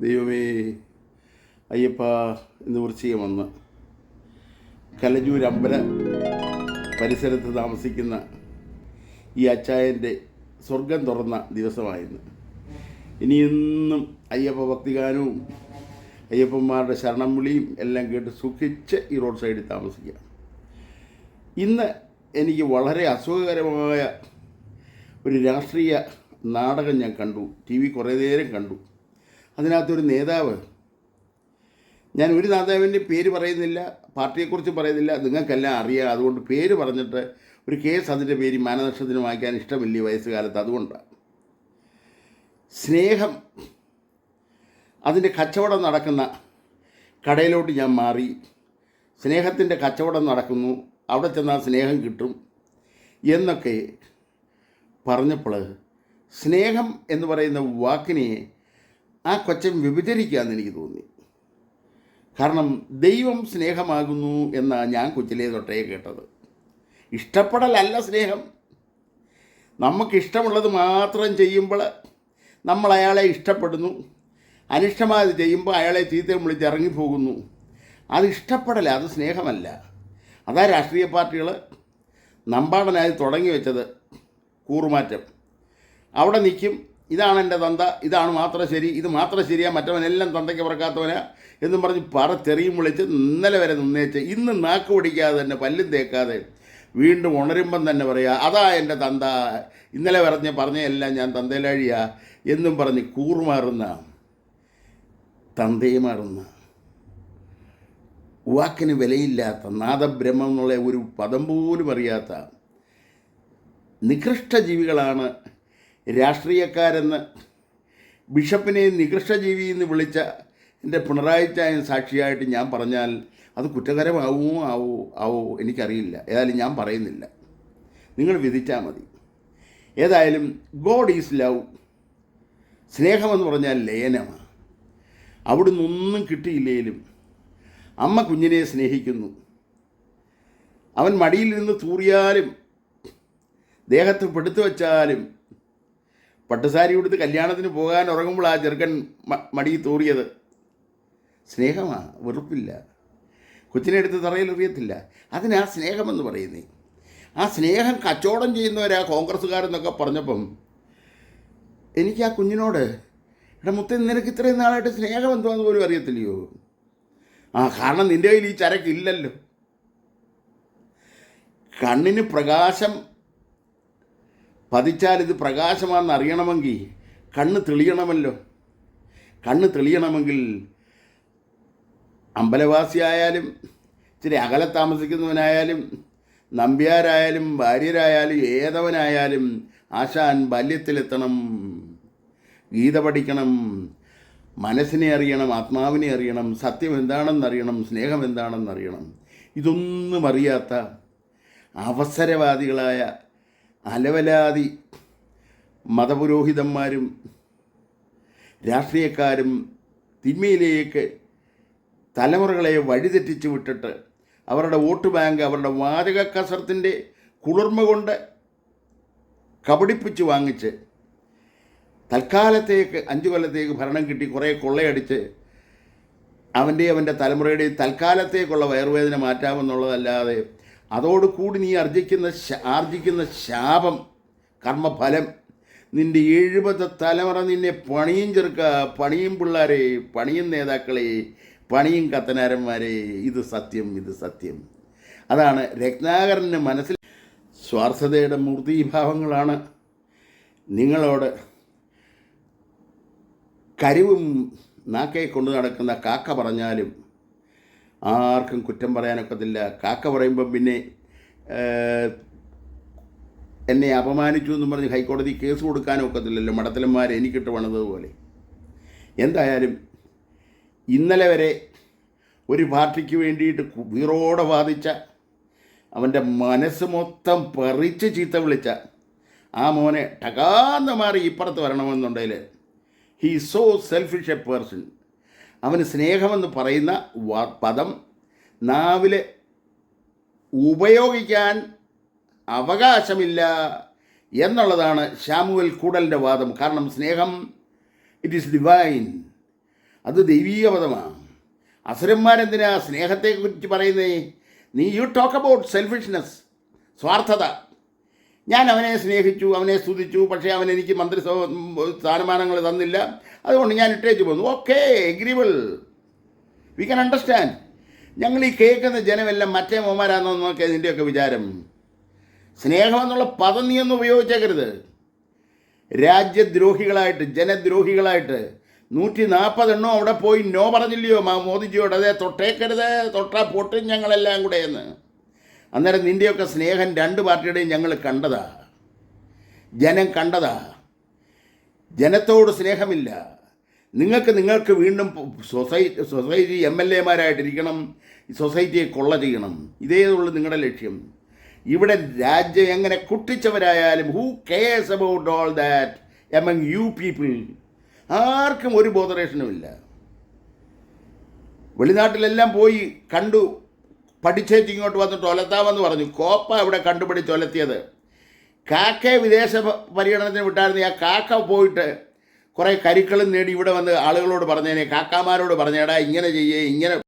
ദൈവമേ അയ്യപ്പ എന്ന് വൃശ്ചികം വന്ന്. കലജൂര് അമ്പല പരിസരത്ത് താമസിക്കുന്ന ഈ അച്ചായന്റെ സ്വർഗം തുറന്ന ദിവസമായിരുന്നു. ഇനിയെന്നും അയ്യപ്പ ഭക്തിഗാനവും അയ്യപ്പന്മാരുടെ ശരണം വിളിയും എല്ലാം കേട്ട് സുഖിച്ച് ഈ റോഡ് സൈഡിൽ താമസിക്കുക ഇന്ന് എനിക്ക് വളരെ അസുഖകരമായ ഒരു രാഷ്ട്രീയ നാടകം ഞാൻ കണ്ടു. ടി വി കുറേ നേരം കണ്ടു. അതിനകത്തൊരു നേതാവ്. ഞാൻ ഒരു നേതാവിന്റെ പേര് പറയുന്നില്ല പാർട്ടിയെക്കുറിച്ച് പറയുന്നില്ല നിങ്ങൾക്കെല്ലാം അറിയാം. അതുകൊണ്ട് പേര് പറഞ്ഞിട്ട് ഒരു കേസ് അതിന്റെ പേര് മാനനഷ്ടത്തിന് വാങ്ങിക്കാൻ ഇഷ്ടമില്ല ഈ വയസ്സുകാലത്ത്. അതുകൊണ്ടാണ് സ്നേഹം അതിന്റെ കച്ചവടം നടക്കുന്ന കടയിലോട്ട് ഞാൻ മാറി. സ്നേഹത്തിന്റെ കച്ചവടം നടക്കുന്നു അവിടെ ചെന്നാൽ സ്നേഹം കിട്ടും എന്നൊക്കെ പറഞ്ഞപ്പോൾ സ്നേഹം എന്ന് പറയുന്ന വാക്കിനെ ആ കൊച്ചൻ വിഭജിക്കാമെന്ന് എനിക്ക് തോന്നി. കാരണം ദൈവം സ്നേഹമാകുന്നു എന്നാണ് ഞാൻ കൊച്ചിലേ തൊട്ടേ കേട്ടത്. ഇഷ്ടപ്പെടലല്ല സ്നേഹം. നമുക്കിഷ്ടമുള്ളത് മാത്രം ചെയ്യുമ്പോൾ നമ്മൾ അയാളെ ഇഷ്ടപ്പെടുന്നു. അനിഷ്ടമായത് ചെയ്യുമ്പോൾ അയാളെ ചീത്തയും വിളിച്ച് ഇറങ്ങിപ്പോകുന്നു. അത് ഇഷ്ടപ്പെടല അത് സ്നേഹമല്ല. അതാ രാഷ്ട്രീയ പാർട്ടികൾ നമ്പാടനായി തുടങ്ങി വെച്ചത്. കൂറുമാറ്റം. അവിടെ നിൽക്കും ഇതാണ് എന്റെ തന്ത ഇതാണ് മാത്രം ശരി ഇത് മാത്രം ശരിയാ മറ്റവനെല്ലാം തന്തയ്ക്ക് പറക്കാത്തവനാ എന്നും പറഞ്ഞ് പറ തെറിയും വിളിച്ച് ഇന്നലെ വരെ നിന്നേച്ച്. ഇന്ന് നാക്ക് പിടിക്കാതെ തന്നെ പല്ലും തേക്കാതെ വീണ്ടും ഉണരുമ്പം തന്നെ പറയുക അതാ എന്റെ തന്ത ഇന്നലെ പറഞ്ഞ പറഞ്ഞെല്ലാം ഞാൻ തന്തയിലഴിയ എന്നും പറഞ്ഞ് കൂറുമാറുന്ന തന്തയെ മാറുന്ന വാക്കിന് വിലയില്ലാത്ത നാദബ്രഹ്മം എന്നുള്ള ഒരു പദം പോലും അറിയാത്ത നികൃഷ്ട ജീവികളാണ് രാഷ്ട്രീയക്കാരെന്ന് ബിഷപ്പിനെ നികൃഷ്ടജീവി എന്ന് വിളിച്ച എന്റെ പിണറായി ചായൻ സാക്ഷിയായിട്ട് ഞാൻ പറഞ്ഞാൽ അത് കുറ്റകരമാവുമോ ആവോ ആവോ എനിക്കറിയില്ല. ഏതായാലും ഞാൻ പറയുന്നില്ല. നിങ്ങൾ വിധിച്ചാൽ മതി. ഏതായാലും ഗോഡ് ഈസ് ലവ്. സ്നേഹമെന്ന് പറഞ്ഞാൽ ലയനമാണ്. അവിടുന്ന് ഒന്നും കിട്ടിയില്ലേലും അമ്മ കുഞ്ഞിനെ സ്നേഹിക്കുന്നു. അവൻ മടിയിൽ നിന്ന് തൂറിയാലും ദേഹത്ത് പെടുത്തു വച്ചാലും പട്ടുസാരി ഉടുത്ത് കല്യാണത്തിന് പോകാൻ ഉറങ്ങുമ്പോൾ ആ ചെറുക്കൻ മടി മടിയിൽ തൂറിയത്. സ്നേഹമാണ് വെറുപ്പില്ല. കൊച്ചിനെ എടുത്ത് തറയിൽ എറിയത്തില്ല. അതിനാ സ്നേഹമെന്ന് പറയുന്നേ. ആ സ്നേഹം കച്ചവടം ചെയ്യുന്നവരാ കോൺഗ്രസ്സുകാരെന്നൊക്കെ പറഞ്ഞപ്പം എനിക്ക് ആ കുഞ്ഞിനോട് എടാ മുത്തൻ നിനക്ക് ഇത്രയും നാളായിട്ട് സ്നേഹം എന്തുവാന്ന് പോലും അറിയത്തില്ലയോ? ആ കാരണം നിന്റെ കയ്യിൽ ഈ ചരക്കില്ലല്ലോ കണ്ണിന് പ്രകാശം പതിച്ചാൽ ഇത് പ്രകാശമാണെന്ന് അറിയണമെങ്കിൽ കണ്ണ് തെളിയണമല്ലോ. കണ്ണ് തെളിയണമെങ്കിൽ അമ്പലവാസിയായാലും ഇച്ചിരി അകലെ താമസിക്കുന്നവനായാലും നമ്പ്യാരായാലും ഭാര്യരായാലും ഏതവനായാലും ആശാൻ ബാല്യത്തിലെത്തണം. ഗീത പഠിക്കണം. മനസ്സിനെ അറിയണം ആത്മാവിനെ അറിയണം സത്യം എന്താണെന്നറിയണം സ്നേഹം എന്താണെന്നറിയണം ഇതൊന്നും അറിയാത്ത അവസരവാദികളായ അലവലാതി മതപുരോഹിതന്മാരും രാഷ്ട്രീയക്കാരും തിന്മയിലേക്ക് തലമുറകളെ വഴിതെറ്റിച്ചു വിട്ടിട്ട് അവരുടെ വോട്ട് ബാങ്ക് അവരുടെ വാചക കസർത്തിന്റെ കുളിർമ കൊണ്ട് കബടിപ്പിച്ച് വാങ്ങിച്ച് തൽക്കാലത്തേക്ക് അഞ്ചു കൊല്ലത്തേക്ക് ഭരണം കിട്ടി കുറേ കൊള്ളയടിച്ച് അവന്റെ അവന്റെ തലമുറയുടെയും തൽക്കാലത്തേക്കുള്ള വയറുവേദന മാറ്റാമെന്നുള്ളതല്ലാതെ അതോടുകൂടി നീ ആർജിക്കുന്ന ആർജിക്കുന്ന ശാപം കർമ്മഫലം നിന്റെ എഴുപത് തലമുറ നിന്നെ പണിയും ചെറുക്ക പണിയും പിള്ളേരെ പണിയും നേതാക്കളെ പണിയും കത്തനാരന്മാരെ. ഇത് സത്യം ഇത് സത്യം. അതാണ് രത്നാകരന്റെ മനസ്സിൽ സ്വാർത്ഥതയുടെ മൂർത്തീഭാവങ്ങളാണ്. നിങ്ങളോട് കരിവും നാക്കയെ കൊണ്ടു നടക്കുന്ന കാക്ക പറഞ്ഞാലും ആർക്കും കുറ്റം പറയാനൊക്കത്തില്ല. കാക്ക പറയുമ്പം പിന്നെ എന്നെ അപമാനിച്ചു എന്ന് പറഞ്ഞ് ഹൈക്കോടതി കേസ് കൊടുക്കാനും ഒക്കത്തില്ലല്ലോ. മടത്തലന്മാർ എനിക്കിട്ട് പണിതതുപോലെ. എന്തായാലും ഇന്നലെ വരെ ഒരു പാർട്ടിക്ക് വേണ്ടിയിട്ട് കുബീറോടെ വാദിച്ച അവന്റെ മനസ്സ് മൊത്തം പറിച്ച് ചീത്ത വിളിച്ച ആ മോനെ ടകാന്ന് മാറി ഇപ്പുറത്ത് വരണമെന്നുണ്ടെങ്കിൽ he so selfish a person അവന് സ്നേഹമെന്ന് പറയുന്ന പദം നാവിൽ ഉപയോഗിക്കാൻ അവകാശമില്ല എന്നുള്ളതാണ് ശാമുവൽ കൂടലിന്റെ വാദം. കാരണം സ്നേഹം ഇറ്റ് ഈസ് ഡിവൈൻ അത് ദൈവീക പദമാണ്. അസുരന്മാരെന്തിനാ സ്നേഹത്തെക്കുറിച്ച് പറയുന്നേ? നീ യു ടോക്ക് അബൌട്ട് സെൽഫിഷ്നെസ് സ്വാർത്ഥത. ഞാൻ അവനെ സ്നേഹിച്ചു അവനെ സ്തുതിച്ചു പക്ഷേ അവൻ എനിക്ക് മന്ത്രി സ്ഥാനമാനങ്ങൾ തന്നില്ല. അതുകൊണ്ട് ഞാൻ ഇട്ടേച്ച് പോന്നു. Okay agreeable. We can understand ഞങ്ങൾ ഈ കേൾക്കുന്ന ജനമെല്ലാം മറ്റേ മോമാരാന്നൊക്കെ ഇതിന്റെയൊക്കെ വിചാരം. സ്നേഹം എന്നുള്ള പദം നീ ഒന്നും ഉപയോഗിച്ചേക്കരുത്. രാജ്യദ്രോഹികളായിട്ട് ജനദ്രോഹികളായിട്ട് നൂറ്റി നാൽപ്പതെണ്ണോ അവിടെ പോയി നോ പറഞ്ഞില്ലയോ? മോദിജിയോട് അതെ തൊട്ടേക്കരുത് തൊട്ടാ പൊട്ടും ഞങ്ങളെല്ലാം കൂടെ എന്ന്. അന്നേരം നിന്റെയൊക്കെ സ്നേഹം രണ്ട് പാർട്ടിയുടെയും ഞങ്ങൾ കണ്ടതാ. ജനം കണ്ടതാ. ജനത്തോട് സ്നേഹമില്ല. നിങ്ങൾക്ക് നിങ്ങൾക്ക് വീണ്ടും സൊസൈറ്റി സൊസൈറ്റി എം എൽ എമാരായിട്ടിരിക്കണം സൊസൈറ്റിയെ കൊള്ള ചെയ്യണം. ഇതേ ഉള്ളൂ നിങ്ങളുടെ ലക്ഷ്യം. ഇവിടെ രാജ്യം എങ്ങനെ കുട്ടിച്ചവരായാലും who cares about all that among you people ആർക്കും ഒരു ബോധറേഷനുമില്ല വെളിനാട്ടിലെല്ലാം പോയി കണ്ടു പഠിച്ചേച്ച് ഇങ്ങോട്ട് വന്നിട്ട് ഒലത്താമെന്ന് പറഞ്ഞു. കോപ്പ ഇവിടെ കണ്ടുപിടിച്ച് ഒലത്തിയത്? കാക്കയെ വിദേശ പര്യടനത്തിന് വിട്ടായിരുന്നു ആ കാക്ക പോയിട്ട് കുറേ കരുക്കളും നേടി ഇവിടെ വന്ന് ആളുകളോട് പറഞ്ഞേനെ കാക്കാമാരോട് പറഞ്ഞേടാ ഇങ്ങനെ ചെയ്യേ ഇങ്ങനെ